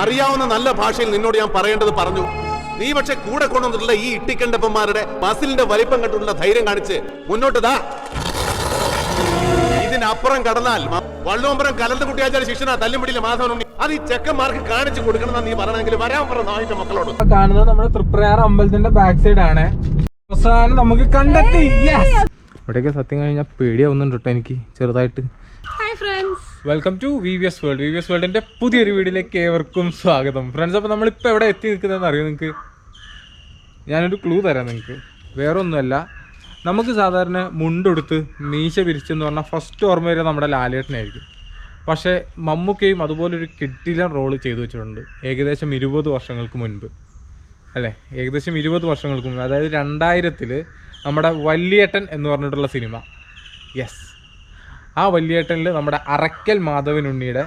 അറിയാവുന്ന നല്ല ഭാഷയിൽ നിന്നോട് ഞാൻ പറയേണ്ടത് പറഞ്ഞു. നീ പക്ഷെ കൂടെ കൊണ്ടുവന്നിട്ടുള്ള ഈ ഇട്ടിക്കണ്ടപ്പന്മാരുടെ മസിലിന്റെ വലിപ്പം കണ്ടുള്ള ധൈര്യം കാണിച്ച് മുന്നോട്ട് ദാ. ഇതിനപ്പുറം കടന്നാൽ മ- കലർന്ന കലന്ത കുട്ടിയാച്ചാൽ ശിക്ഷണ തല്ലുപിടിയിലെ മാധവൻ ഉണ്ണി. അത് ഈ ചെക്കന്മാർക്ക് കാണിച്ചു കൊടുക്കണം എന്നാ നീ പറയണമെങ്കിൽ വരാൻ പറ നായിന്റെ മക്കളോട്. കാണുന്നത് നമ്മുടെ തൃപ്രയാർ അമ്പലത്തിന്റെ ബാക്ക് സൈഡ് ആണ്. അവസാനം നമുക്ക് കണ്ടെത്തി. ഇവിടെയൊക്കെ സത്യം കഴിഞ്ഞാൽ പേടിയാവുന്നുണ്ട് കേട്ടോ എനിക്ക് ചെറുതായിട്ട്. Hi friends welcome to V V S world V V S വേൾഡിന്റെ പുതിയൊരു വീഡിയോയിലേക്ക് ഏവർക്കും സ്വാഗതം. ഫ്രണ്ട്സ് അപ്പോൾ നമ്മളിപ്പോൾ എവിടെ എത്തി നിൽക്കുന്നതെന്ന് അറിയോ നിങ്ങൾക്ക് ഞാനൊരു ക്ലൂ തരാം നിങ്ങൾക്ക് വേറെ ഒന്നുമല്ല നമുക്ക് സാധാരണ മുണ്ടെടുത്ത് മീശ പിരിച്ചെന്ന് പറഞ്ഞാൽ ഫസ്റ്റ് ഓർമ്മ വരെ നമ്മുടെ ലാലേട്ടനായിരിക്കും. പക്ഷേ മമ്മൂക്കയും അതുപോലൊരു കിട്ടിലൻ റോൾ ചെയ്തു വെച്ചിട്ടുണ്ട്. ഏകദേശം ഇരുപത് വർഷങ്ങൾക്ക് മുൻപ്. അല്ലേ? ഏകദേശം ഇരുപത് വർഷങ്ങൾക്ക് മുൻപ്. അതായത് രണ്ടായിരത്തിൽ നമ്മുടെ വല്യേട്ടൻ എന്ന് പറഞ്ഞിട്ടുള്ള സിനിമ. യെസ് ആ വലിയേട്ടനിൽ നമ്മുടെ അറക്കൽ മാധവൻ ഉണ്ണിയുടെ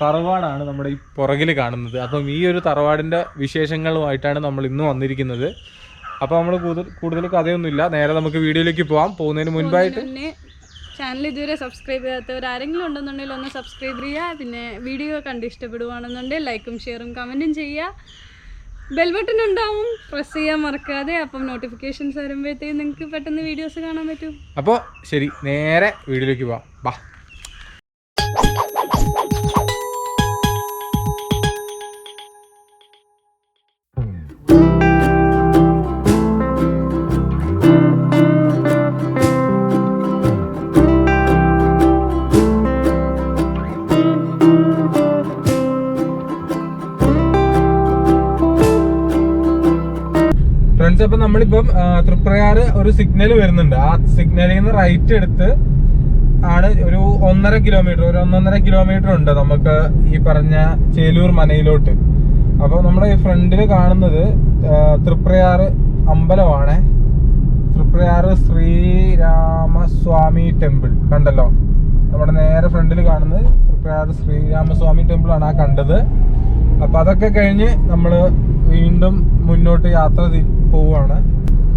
തറവാടാണ് നമ്മുടെ ഈ പുറകിൽ കാണുന്നത്. അപ്പം ഈ ഒരു തറവാടിന്റെ വിശേഷങ്ങളുമായിട്ടാണ് നമ്മൾ ഇന്ന് വന്നിരിക്കുന്നത്. അപ്പോൾ നമ്മൾ കൂടുതൽ കൂടുതൽ കഥയൊന്നുമില്ല. നേരെ നമുക്ക് വീഡിയോയിലേക്ക് പോകാം പോകുന്നതിന് മുൻപായിട്ട് ചാനൽ ഇതുവരെ സബ്സ്ക്രൈബ് ചെയ്യാത്തവർ ആരെങ്കിലും ഉണ്ടെന്നുണ്ടെങ്കിൽ ഒന്ന് സബ്സ്ക്രൈബ് ചെയ്യുക. പിന്നെ വീഡിയോ കണ്ട് ഇഷ്ടപ്പെടുവാണെന്നുണ്ടെങ്കിൽ ലൈക്കും ഷെയറും കമന്റും ചെയ്യുക. ബെൽ ബട്ടൺ ഉണ്ടാവും. പ്രസ് ചെയ്യാൻ മറക്കാതെ അപ്പം നോട്ടിഫിക്കേഷൻസ് വരുമ്പോഴത്തേക്കും നിങ്ങൾക്ക് പെട്ടെന്ന് വീഡിയോസ് കാണാൻ പറ്റും. അപ്പോൾ ശരി നേരെ വീഡിയോയിലേക്ക് പോവാം. ബാ. thank അപ്പൊ നമ്മളിപ്പം തൃപ്രയാർ ഒരു സിഗ്നൽ വരുന്നുണ്ട്. ആ സിഗ്നലിൽ നിന്ന് റൈറ്റ് എടുത്ത് ആണ് ഒരു ഒന്നര കിലോമീറ്റർ ഒരു ഒന്നൊന്നര കിലോമീറ്റർ ഉണ്ട് നമുക്ക് ഈ പറഞ്ഞ ചേലൂർ മനയിലോട്ട്. അപ്പൊ നമ്മുടെ ഈ ഫ്രണ്ടിൽ കാണുന്നത് തൃപ്രയാർ അമ്പലമാണ്. തൃപ്രയാറ് ശ്രീരാമസ്വാമി ടെമ്പിൾ കണ്ടല്ലോ? നമ്മുടെ നേരെ ഫ്രണ്ടിൽ കാണുന്നത് തൃപ്രയാറ് ശ്രീരാമസ്വാമി ടെമ്പിൾ ആണ് ആ കണ്ടത്. അപ്പൊ അതൊക്കെ കഴിഞ്ഞ് നമ്മൾ വീണ്ടും മുന്നോട്ട് യാത്ര പോവുകയാണ്.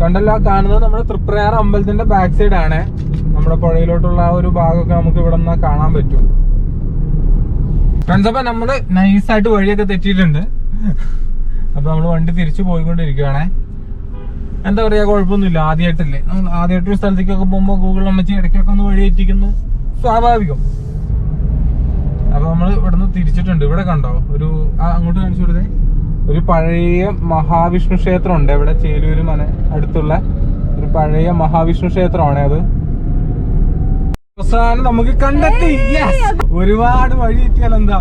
കണ്ടല്ലോ കാണുന്നത് നമ്മുടെ തൃപ്രയാർ അമ്പലത്തിന്റെ ബാക്ക് സൈഡ് ആണ്. നമ്മുടെ പുഴയിലോട്ടുള്ള ആ ഒരു ഭാഗമൊക്കെ നമുക്ക് ഇവിടെ നിന്ന് കാണാൻ പറ്റും. ഫ്രണ്ട്സ് അപ്പൊ നമ്മൾ നൈസായിട്ട് വഴിയൊക്കെ തെറ്റിയിട്ടുണ്ട്. അപ്പൊ നമ്മൾ വണ്ടി തിരിച്ചു പോയിക്കൊണ്ടിരിക്കുകയാണേ. എന്താ പറയാ കുഴപ്പമൊന്നുമില്ല. ആദ്യമായിട്ടല്ലേ ആദ്യമായിട്ട് ഒരു സ്ഥലത്തേക്കൊക്കെ പോകുമ്പോൾ ഗൂഗിൾ അമ്മച്ചി ഇടയ്ക്കൊക്കെ ഒന്ന് വഴി സ്വാഭാവികം. അപ്പൊ നമ്മൾ ഇവിടുന്ന് തിരിച്ചിട്ടുണ്ട്. ഇവിടെ കണ്ടോ? ഒരു അങ്ങോട്ട് കാണിച്ചു കൊടുത്തേ. ഒരു പഴയ മഹാവിഷ്ണു ക്ഷേത്രമുണ്ട്. ഇവിടെ ചേലൂര് മന അടുത്തുള്ള ഒരു പഴയ മഹാവിഷ്ണു ക്ഷേത്രമാണ് അത്. അവസാനം നമുക്ക് കണ്ടെത്തി! ഒരുപാട് വഴി എത്തിയാൽ എന്താ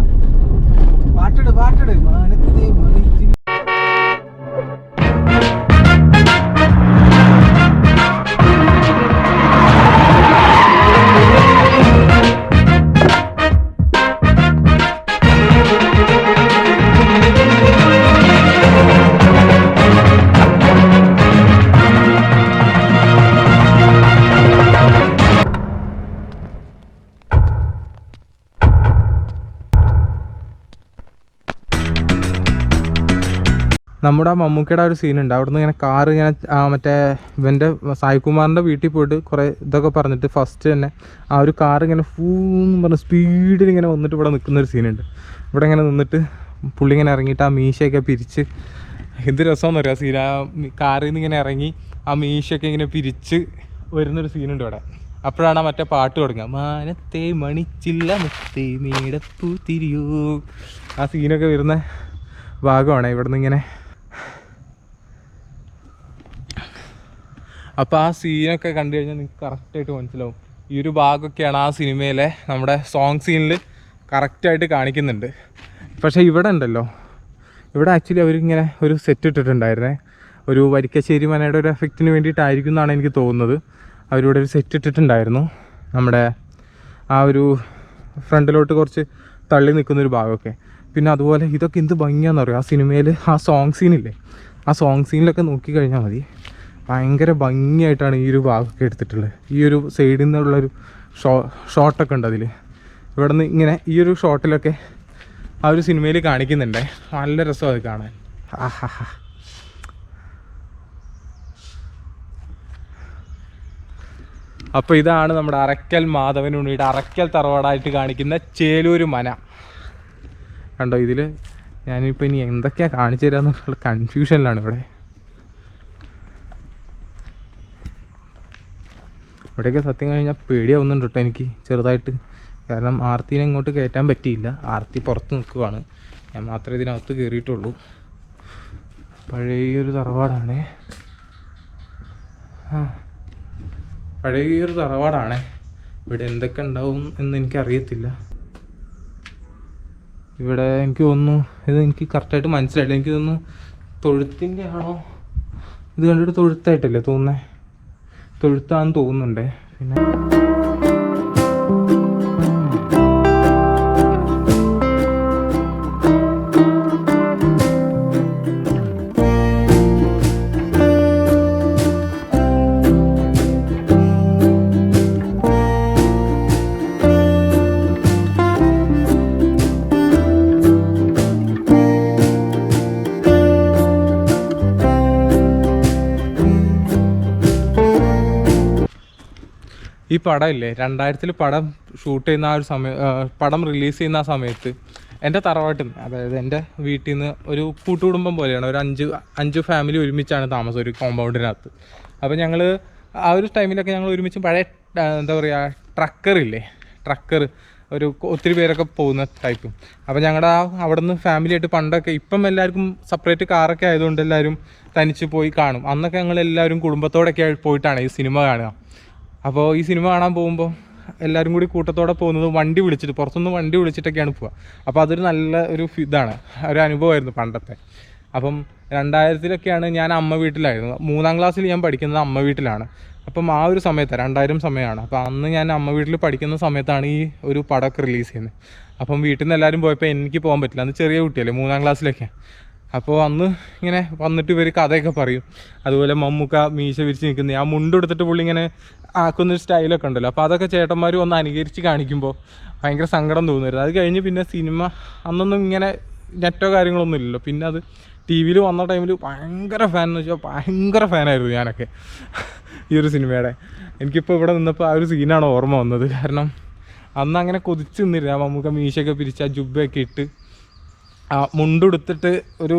പാട്ടിട് പാട്ടിട്. മാനത്തെ നമ്മുടെ ആ മമ്മൂക്കയുടെ ഒരു സീനുണ്ട് അവിടുന്ന് ഇങ്ങനെ കാറ് ഇങ്ങനെ മറ്റേ ഇവന്റെ സായികുമാറിന്റെ വീട്ടിൽ പോയിട്ട് കുറേ ഇതൊക്കെ പറഞ്ഞിട്ട് ഫസ്റ്റ് തന്നെ ആ ഒരു കാർ ഇങ്ങനെ ഫൂന്ന് പറഞ്ഞ് സ്പീഡിൽ ഇങ്ങനെ വന്നിട്ട് ഇവിടെ നിൽക്കുന്ന ഒരു സീനുണ്ട് ഇവിടെ ഇങ്ങനെ നിന്നിട്ട് പുള്ളി ഇങ്ങനെ ഇറങ്ങിയിട്ട് ആ മീശയൊക്കെ പിരിച്ച് എന്ത് രസമെന്ന് അറിയാം? സീൻ ആ കാറിൽ നിന്ന് ഇങ്ങനെ ഇറങ്ങി ആ മീശയൊക്കെ ഇങ്ങനെ പിരിച്ച് വരുന്നൊരു സീനുണ്ട് ഇവിടെ. അപ്പോഴാണ് മറ്റേ പാട്ട് തുടങ്ങുക. മാനത്തെ മണിച്ചില്ല മുത്തേ മേടപ്പൂ തിരിയൂ. ആ സീനൊക്കെ വരുന്ന ഭാഗമാണ്. ഇവിടുന്ന് ഇങ്ങനെ അപ്പോൾ ആ സീനൊക്കെ കണ്ടു കഴിഞ്ഞാൽ നിങ്ങൾക്ക് കറക്റ്റായിട്ട് മനസ്സിലാവും. ഈ ഒരു ഭാഗമൊക്കെയാണ് ആ സിനിമയിലെ നമ്മുടെ സോങ് സീനിൽ കറക്റ്റായിട്ട് കാണിക്കുന്നുണ്ട്. പക്ഷേ ഇവിടെ ഉണ്ടല്ലോ. ഇവിടെ ആക്ച്വലി അവരിങ്ങനെ ഒരു സെറ്റ് ഇട്ടിട്ടുണ്ടായിരുന്നേ. ഒരു വരിക്കശ്ശേരി മനയുടെ ഒരു എഫക്റ്റിന് വേണ്ടിയിട്ടായിരിക്കും എന്നാണ് എനിക്ക് തോന്നുന്നത്. അവരിവിടെ ഒരു സെറ്റ് ഇട്ടിട്ടുണ്ടായിരുന്നു. നമ്മുടെ ആ ഒരു ഫ്രണ്ടിലോട്ട് കുറച്ച് തള്ളി നിൽക്കുന്ന ഒരു ഭാഗമൊക്കെ. പിന്നെ അതുപോലെ ഇതൊക്കെ എന്ത് ഭംഗിയാണെന്ന് അറിയാം ആ സിനിമയിൽ ആ സോങ് സീനില്ലേ ആ സോങ് സീനിലൊക്കെ നോക്കിക്കഴിഞ്ഞാൽ മതി. ഭയങ്കര ഭംഗിയായിട്ടാണ് ഈ ഒരു ഭാഗമൊക്കെ എടുത്തിട്ടുള്ളത്. ഈ ഒരു സൈഡിൽ നിന്നുള്ളൊരു ഷോ ഷോട്ടൊക്കെ ഉണ്ട് അതിൽ ഇവിടെ നിന്ന് ഇങ്ങനെ ഈ ഒരു ഷോട്ടിലൊക്കെ ആ ഒരു സിനിമയിൽ കാണിക്കുന്നുണ്ട്. നല്ല രസം അത് കാണാൻ. ആഹാ അപ്പോൾ ഇതാണ് നമ്മുടെ അറക്കൽ മാധവൻ ഉണ്ണിയുടെ അറക്കൽ തറവാടായിട്ട് കാണിക്കുന്ന ചേലൂര് മന. കണ്ടോ ഇതിൽ ഞാനിപ്പോൾ ഇനി എന്തൊക്കെയാണ് കാണിച്ചു തരാമെന്നുള്ള കൺഫ്യൂഷനിലാണ് ഇവിടെ. ഇവിടെയൊക്കെ സത്യം കഴിഞ്ഞാൽ പേടിയാവുന്നുണ്ട് കേട്ടോ എനിക്ക് ചെറുതായിട്ട്. കാരണം ആർത്തിനെ ഇങ്ങോട്ട് കയറ്റാൻ പറ്റിയില്ല. ആർത്തി പുറത്ത് നിൽക്കുവാണ്. ഞാൻ മാത്രമേ ഇതിനകത്ത് കയറിയിട്ടുള്ളൂ. പഴയൊരു തറവാടാണേ. ആ പഴയൊരു തറവാടാണേ. ഇവിടെ എന്തൊക്കെ ഉണ്ടാവും എന്ന് എനിക്കറിയത്തില്ല. ഇവിടെ എനിക്ക് തോന്നുന്നു ഇത് എനിക്ക് കറക്റ്റായിട്ട് മനസ്സിലായില്ല. എനിക്ക് തോന്നുന്നു തൊഴുത്തിന്റെ ആണോ ഇത് കണ്ടിട്ട് തൊഴുത്തായിട്ടല്ലേ തോന്നുന്നേ തൊഴുത്താന്ന് തോന്നുന്നുണ്ടേ പിന്നെ ഈ പടം ഇല്ലേ രണ്ടായിരത്തിൽ പടം ഷൂട്ട് ചെയ്യുന്ന ആ ഒരു സമയം പടം റിലീസ് ചെയ്യുന്ന ആ സമയത്ത് എന്റെ തറവാട്ടിൽ നിന്ന് അതായത് എന്റെ വീട്ടിൽ നിന്ന് ഒരു കൂട്ടുകുടുംബം പോലെയാണ്. ഒരു അഞ്ച് അഞ്ച് ഫാമിലി ഒരുമിച്ചാണ് താമസം ഒരു കോമ്പൗണ്ടിനകത്ത് അപ്പോൾ ഞങ്ങൾ ആ ഒരു ടൈമിലൊക്കെ ഞങ്ങൾ ഒരുമിച്ച് പഴയ എന്താ പറയുക ട്രക്കറില്ലേ ട്രക്കർ ഒരു ഒത്തിരി പേരൊക്കെ പോകുന്ന ടൈപ്പും അപ്പോൾ ഞങ്ങളുടെ ആ അവിടെ നിന്ന് ഫാമിലി ആയിട്ട് പണ്ടൊക്കെ ഇപ്പം എല്ലാവർക്കും സെപ്പറേറ്റ് കാറൊക്കെ ആയതുകൊണ്ട് എല്ലാവരും തനിച്ച് പോയി കാണും. അന്നൊക്കെ ഞങ്ങൾ എല്ലാവരും കുടുംബത്തോടൊക്കെ ആയി പോയിട്ടാണ് ഈ സിനിമ കാണുക. അപ്പോൾ ഈ സിനിമ കാണാൻ പോകുമ്പോൾ എല്ലാവരും കൂടി കൂട്ടത്തോടെ പോകുന്നത് വണ്ടി വിളിച്ചിട്ട് പുറത്തുനിന്ന് വണ്ടി വിളിച്ചിട്ടൊക്കെയാണ് പോവുക അപ്പോൾ അതൊരു നല്ല ഒരു ഇതാണ് ഒരു അനുഭവമായിരുന്നു പണ്ടത്തെ. അപ്പം രണ്ടായിരത്തിലൊക്കെയാണ് ഞാൻ അമ്മ വീട്ടിലായിരുന്നു മൂന്നാം ക്ലാസ്സിൽ ഞാൻ പഠിക്കുന്നത് അമ്മ വീട്ടിലാണ്. അപ്പം ആ ഒരു സമയത്ത് രണ്ടായിരം സമയമാണ്. അപ്പോൾ അന്ന് ഞാൻ അമ്മ വീട്ടിൽ പഠിക്കുന്ന സമയത്താണ് ഈ ഒരു പടമൊക്കെ റിലീസ് ചെയ്യുന്നത്. അപ്പം വീട്ടിൽ നിന്ന് എല്ലാവരും പോയപ്പോൾ എനിക്ക് പോകാൻ പറ്റില്ല. അന്ന് ചെറിയ കുട്ടിയല്ലേ മൂന്നാം ക്ലാസ്സിലൊക്കെ. അപ്പോൾ അന്ന് ഇങ്ങനെ വന്നിട്ട് ഇവർ കഥയൊക്കെ പറയും. അതുപോലെ മമ്മൂക്ക മീശ വിരിച്ച് നിൽക്കുന്നത് ആ മുണ്ടെടുത്തിട്ട് പുള്ളി ഇങ്ങനെ ആക്കുന്നൊരു സ്റ്റൈലൊക്കെ ഉണ്ടല്ലോ. അപ്പോൾ അതൊക്കെ ചേട്ടന്മാർ ഒന്ന് അനുകരിച്ച് കാണിക്കുമ്പോൾ ഭയങ്കര സങ്കടം തോന്നുമായിരുന്നു അത് കഴിഞ്ഞ് പിന്നെ സിനിമ അന്നൊന്നും ഇങ്ങനെ നെറ്റോ കാര്യങ്ങളൊന്നും ഇല്ലല്ലോ. പിന്നെ അത് ടി വിയിൽ വന്ന ടൈമിൽ ഭയങ്കര ഫാൻ എന്ന് വെച്ചാൽ ഭയങ്കര ഫാനായിരുന്നു ഞാനൊക്കെ ഈ ഒരു സിനിമയുടെ. എനിക്കിപ്പോൾ ഇവിടെ നിന്നപ്പോൾ ആ ഒരു സീനാണ് ഓർമ്മ വന്നത്. കാരണം അന്ന് അങ്ങനെ കൊതിച്ച് നിന്നിരുന്നു. ആ മമ്മൂക്ക മീശയൊക്കെ പിരിച്ച് ആ ജുബ്ബയൊക്കെ ഇട്ട് മുണ്ടുടുത്തിട്ട് ഒരു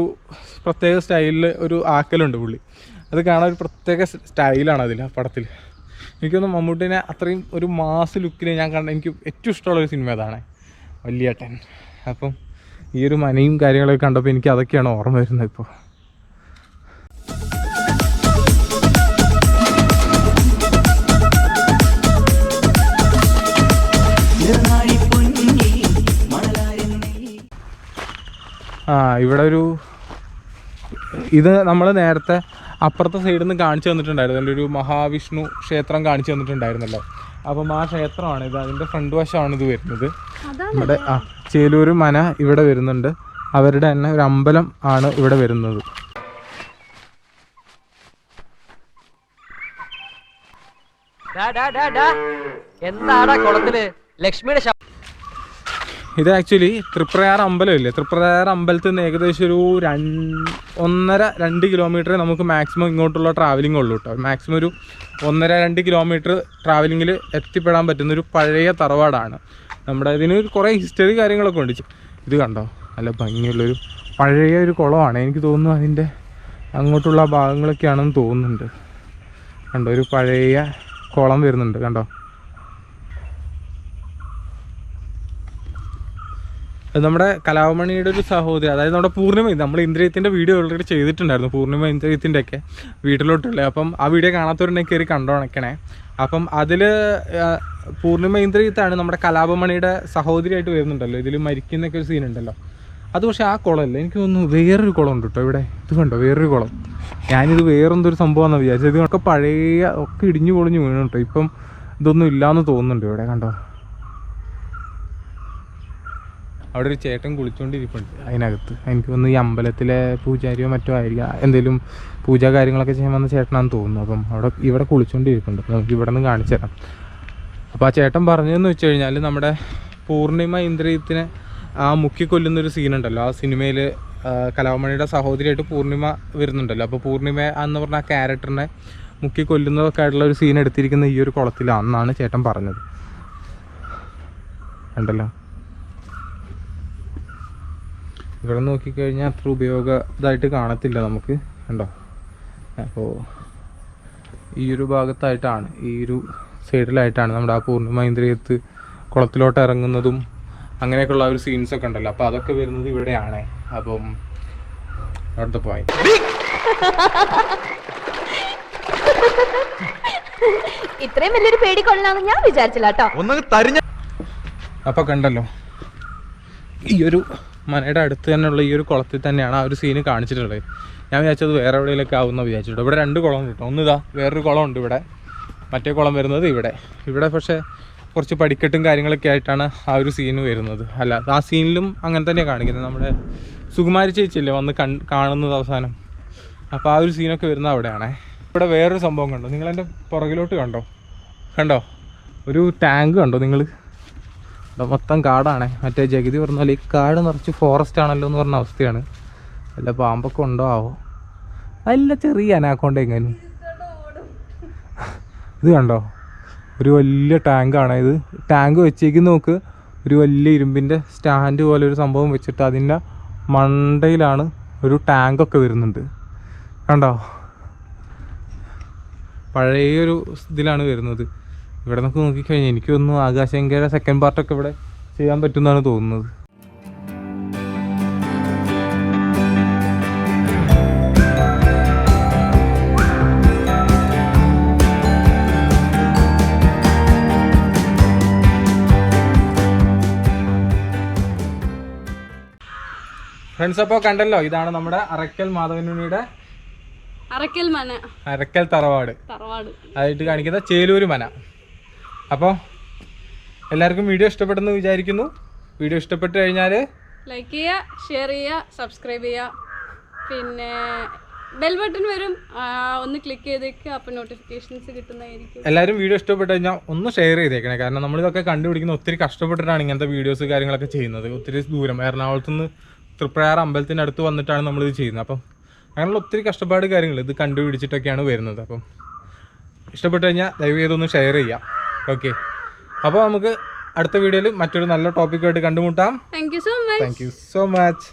പ്രത്യേക സ്റ്റൈലിൽ ഒരു ആക്കലുണ്ട് പുള്ളി. അത് കാണാൻ ഒരു പ്രത്യേക സ്റ്റൈലാണ് അതിൽ ആ പടത്തിൽ എനിക്കൊന്ന് മമ്മൂട്ടിനെ അത്രയും ഒരു മാസ് ലുക്കിൽ ഞാൻ കണ്ട എനിക്ക് ഏറ്റവും ഇഷ്ടമുള്ള ഒരു സിനിമ അതാണ് വലിയേട്ടൻ. അപ്പം ഈ ഒരു മനയും കാര്യങ്ങളൊക്കെ കണ്ടപ്പോൾ എനിക്ക് അതൊക്കെയാണ് ഓർമ്മ വരുന്നത് ഇപ്പോൾ ആ ഇവിടെ ഒരു ഇത് നമ്മൾ നേരത്തെ അപ്പുറത്തെ സൈഡിൽ നിന്ന് കാണിച്ചു തന്നിട്ടുണ്ടായിരുന്നു. അതിന്റെ ഒരു മഹാവിഷ്ണു ക്ഷേത്രം കാണിച്ചു തന്നിട്ടുണ്ടായിരുന്നല്ലോ. അപ്പം ആ ക്ഷേത്രമാണ് ഇത്. അതിന്റെ ഫ്രണ്ട് വശമാണ് ഇത് വരുന്നത്. ഇവിടെ നമ്മുടെ ആ ചേലൂർ മന ഇവിടെ വരുന്നുണ്ട്. അവരുടെ തന്നെ ഒരു അമ്പലം ആണ് ഇവിടെ വരുന്നത്. ഡാ, ഡാ, ഡാ, ഡാ. എന്താടാ കുളത്തിൽ? ലക്ഷ്മിയുടെ ശബ്ദം ഇത് ആക്ച്വലി തൃപ്രയാർ അമ്പലമില്ലേ തൃപ്രയാർ അമ്പലത്തിൽ നിന്ന് ഏകദേശം ഒരു രണ്ട് ഒന്നര രണ്ട് കിലോമീറ്റർ നമുക്ക് മാക്സിമം ഇങ്ങോട്ടുള്ള ട്രാവലിംഗ് ഉള്ളൂ കേട്ടോ മാക്സിമം ഒരു ഒന്നര രണ്ട് കിലോമീറ്റർ ട്രാവലിങ്ങിൽ എത്തിപ്പെടാൻ പറ്റുന്ന ഒരു പഴയ തറവാടാണ്. നമ്മുടെ ഇതിന് കുറേ ഹിസ്റ്ററി കാര്യങ്ങളൊക്കെ ഉണ്ട്. ഇത് കണ്ടോ? നല്ല ഭംഗിയുള്ളൊരു പഴയ ഒരു കുളമാണ്. എനിക്ക് തോന്നുന്നു അതിന്റെ അങ്ങോട്ടുള്ള ഭാഗങ്ങളൊക്കെയാണെന്ന് തോന്നുന്നുണ്ട്. കണ്ടോ? ഒരു പഴയ കുളം വരുന്നുണ്ട്. കണ്ടോ? നമ്മുടെ കലാമണിയുടെ ഒരു സഹോദരി അതായത് നമ്മുടെ പൂർണിമ നമ്മൾ ഇന്ദ്രിയത്തിന്റെ വീഡിയോ ഓൾറെഡി ചെയ്തിട്ടുണ്ടായിരുന്നു പൂർണിമ ഇന്ദ്രിയത്തിന്റെ ഒക്കെ വീട്ടിലോട്ടുള്ളത് അപ്പം ആ വീഡിയോ കാണാത്തവരുണ്ടെങ്കിൽ കയറി കണ്ടോണക്കണേ അപ്പം അതിൽ പൂർണിമ ഇന്ദ്രിയത്താണ് നമ്മുടെ കലാപമണിയുടെ സഹോദരിയായിട്ട് വരുന്നുണ്ടല്ലോ. ഇതിൽ മരിക്കുന്നൊക്കെ ഒരു സീനുണ്ടല്ലോ അത് പക്ഷേ ആ കുളമല്ല. എനിക്ക് തോന്നുന്നു വേറൊരു കുളം ഉണ്ട് കേട്ടോ ഇവിടെ. ഇത് കണ്ടോ? വേറൊരു കുളം. ഞാനിത് വേറെന്തൊരു സംഭവമാണെന്ന് വിചാരിച്ചത്. ഇതൊക്കെ പഴയ ഒക്കെ ഇടിഞ്ഞു പൊളിഞ്ഞു വീണു കേട്ടോ. ഇപ്പം ഇതൊന്നും ഇല്ലയെന്ന് തോന്നുന്നുണ്ട് ഇവിടെ കണ്ടോ? അവിടെ ഒരു ചേട്ടൻ കുളിച്ചുകൊണ്ടിരിപ്പുണ്ട് അതിനകത്ത്. എനിക്ക് വന്ന് ഈ അമ്പലത്തിലെ പൂജാരിയോ മറ്റോ ആയിരിക്കും. എന്തെങ്കിലും പൂജാ കാര്യങ്ങളൊക്കെ ചെയ്യാൻ വന്ന ചേട്ടനാണെന്ന് തോന്നുന്നു. അപ്പം അവിടെ ഇവിടെ കുളിച്ചുകൊണ്ടിരിപ്പുണ്ട് അപ്പം നമുക്ക് ഇവിടെ നിന്ന് കാണിച്ചു തരാം. അപ്പോൾ ആ ചേട്ടൻ പറഞ്ഞതെന്ന് വെച്ച് കഴിഞ്ഞാൽ നമ്മുടെ പൂർണിമ ഇന്ദ്രിയത്തിനെ ആ മുക്കിക്കൊല്ലുന്നൊരു സീനുണ്ടല്ലോ. ആ സിനിമയിൽ കലാമണിയുടെ സഹോദരിയായിട്ട് പൂർണിമ വരുന്നുണ്ടല്ലോ. അപ്പോൾ പൂർണിമ എന്ന് പറഞ്ഞ ആ ക്യാരക്ടറിനെ മുക്കി കൊല്ലുന്നതൊക്കെ ആയിട്ടുള്ള ഒരു സീൻ എടുത്തിരിക്കുന്ന ഈ ഒരു കുളത്തിലാണെന്നാണ് ചേട്ടൻ പറഞ്ഞത്. ഉണ്ടല്ലോ ഇവിടെ നോക്കിക്കഴിഞ്ഞാൽ അത്ര ഉപയോഗമായിട്ട് കാണത്തില്ല നമുക്ക് കണ്ടോ? അപ്പോൾ ഈ ഒരു ഭാഗത്തായിട്ടാണ് ഈ ഒരു സൈഡിലായിട്ടാണ് നമ്മുടെ ആ പൂർണിമ ഇന്ദ്രിയത്ത് കുളത്തിലോട്ട് ഇറങ്ങുന്നതും അങ്ങനെയൊക്കെയുള്ള ആ ഒരു സീൻസ് ഒക്കെ ഉണ്ടല്ലോ. അപ്പോൾ അതൊക്കെ വരുന്നത് ഇവിടെയാണ്. അപ്പം അവിടുത്തെ പോയിന്റ് ഇത്രയും വലിയൊരു പേടി കൊള്ളാന്ന് ഞാൻ വിചാരിച്ചില്ല കേട്ടോ. അപ്പോൾ കണ്ടല്ലോ ഈ ഒരു മനയുടെ അടുത്ത് തന്നെയുള്ള ഈ ഒരു കുളത്തിൽ തന്നെയാണ് ആ ഒരു സീന് കാണിച്ചിട്ടുള്ളത്. ഞാൻ വിചാരിച്ചത് വേറെ എവിടെയെങ്കിലൊക്കെ ആവുമെന്ന് വിചാരിച്ചിട്ടുണ്ട് ഇവിടെ രണ്ട് കുളം കേട്ടോ ഒന്ന് ഇതാ വേറൊരു കുളം ഉണ്ട് ഇവിടെ. മറ്റേ കുളം വരുന്നത് ഇവിടെ. ഇവിടെ പക്ഷേ കുറച്ച് പടിക്കെട്ടും കാര്യങ്ങളൊക്കെ ആയിട്ടാണ് ആ ഒരു സീന് വരുന്നത്. അല്ല ആ സീനിലും അങ്ങനെ തന്നെയാണ് കാണിക്കുന്നത്. നമ്മുടെ സുകുമാരി ചേച്ചിയല്ലേ വന്ന് കൺ കാണുന്നത് അവസാനം. അപ്പോൾ ആ ഒരു സീനൊക്കെ വരുന്നത് അവിടെയാണേ. ഇവിടെ വേറൊരു സംഭവം കണ്ടോ? നിങ്ങളെന്റെ പുറകിലോട്ട് കണ്ടോ? കണ്ടോ? ഒരു ടാങ്ക് കണ്ടോ നിങ്ങൾ? ഇവിടെ മൊത്തം കാടാണ്. മറ്റേ ജഗതി പറഞ്ഞ പോലെ ഈ കാട് നിറച്ച് ഫോറസ്റ്റ് ആണല്ലോ എന്ന് പറഞ്ഞ അവസ്ഥയാണ്. അല്ല പാമ്പൊക്കെ ഉണ്ടോ ആവോ? അല്ല ചെറിയ അനാക്കോണ്ട എങ്ങനെ. ഇത് കണ്ടോ? ഒരു വലിയ ടാങ്കാണ് ഇത്. ടാങ്ക് വെച്ചേക്ക് നോക്ക്. ഒരു വലിയ ഇരുമ്പിന്റെ സ്റ്റാൻഡ് പോലെ ഒരു സംഭവം വെച്ചിട്ട് അതിന്റെ മണ്ടയിലാണ് ഒരു ടാങ്കൊക്കെ വരുന്നുണ്ട്. കണ്ടോ? പഴയൊരു ഇതിലാണ് വരുന്നത്. ഇവിടെ നമുക്ക് നോക്കിക്കഴിഞ്ഞാൽ എനിക്ക് തോന്നുന്നു ആകാശങ്കയുടെ സെക്കൻഡ് പാർട്ടൊക്കെ ഇവിടെ ചെയ്യാൻ പറ്റുമെന്നാണ് തോന്നുന്നത്. ഫ്രണ്ട്സ് അപ്പോൾ കണ്ടല്ലോ ഇതാണ് നമ്മുടെ അറക്കൽ മാധവനുണിയുടെ അറക്കൽ മന. അറക്കൽ തറവാട്. തറവാട്. അതായിട്ട് കാണിക്കുന്ന ചേലൂര് മന. അപ്പോൾ എല്ലാവർക്കും വീഡിയോ ഇഷ്ടപ്പെട്ടെന്ന് വിചാരിക്കുന്നു. വീഡിയോ ഇഷ്ടപ്പെട്ട് കഴിഞ്ഞാൽ ലൈക്ക് ചെയ്യുക ഷെയർ ചെയ്യുക സബ്സ്ക്രൈബ് ചെയ്യുക. പിന്നെ ബെൽ ബട്ടൺ വരും. ഒന്ന് ക്ലിക്ക് ചെയ്തേക്ക് അപ്പോൾ നോട്ടിഫിക്കേഷൻസ് കിട്ടുന്നതായിരിക്കും. എല്ലാവരും വീഡിയോ ഇഷ്ടപ്പെട്ട് കഴിഞ്ഞാൽ ഒന്ന് ഷെയർ ചെയ്തേക്കണേ. കാരണം നമ്മളിതൊക്കെ കണ്ടുപിടിക്കുന്ന ഒത്തിരി കഷ്ടപ്പെട്ടിട്ടാണ് ഇങ്ങനത്തെ വീഡിയോസ് കാര്യങ്ങളൊക്കെ ചെയ്യുന്നത്. ഒത്തിരി ദൂരം എറണാകുളത്ത് നിന്ന് തൃപ്രയാർ അമ്പലത്തിന്റെ അടുത്ത് വന്നിട്ടാണ് നമ്മളിത് ചെയ്യുന്നത്. അപ്പം അങ്ങനെയുള്ള ഒത്തിരി കഷ്ടപ്പാട് കാര്യങ്ങൾ ഇത് കണ്ടുപിടിച്ചിട്ടൊക്കെയാണ് വരുന്നത്. അപ്പം ഇഷ്ടപ്പെട്ട് കഴിഞ്ഞാൽ ദയവ് ചെയ്തൊന്ന് ഷെയർ ചെയ്യാം ഓക്കെ അപ്പോൾ നമുക്ക് അടുത്ത വീഡിയോയിൽ മറ്റൊരു നല്ല ടോപ്പിക്കായിട്ട് കണ്ടുമുട്ടാം. Thank you so much thank you so much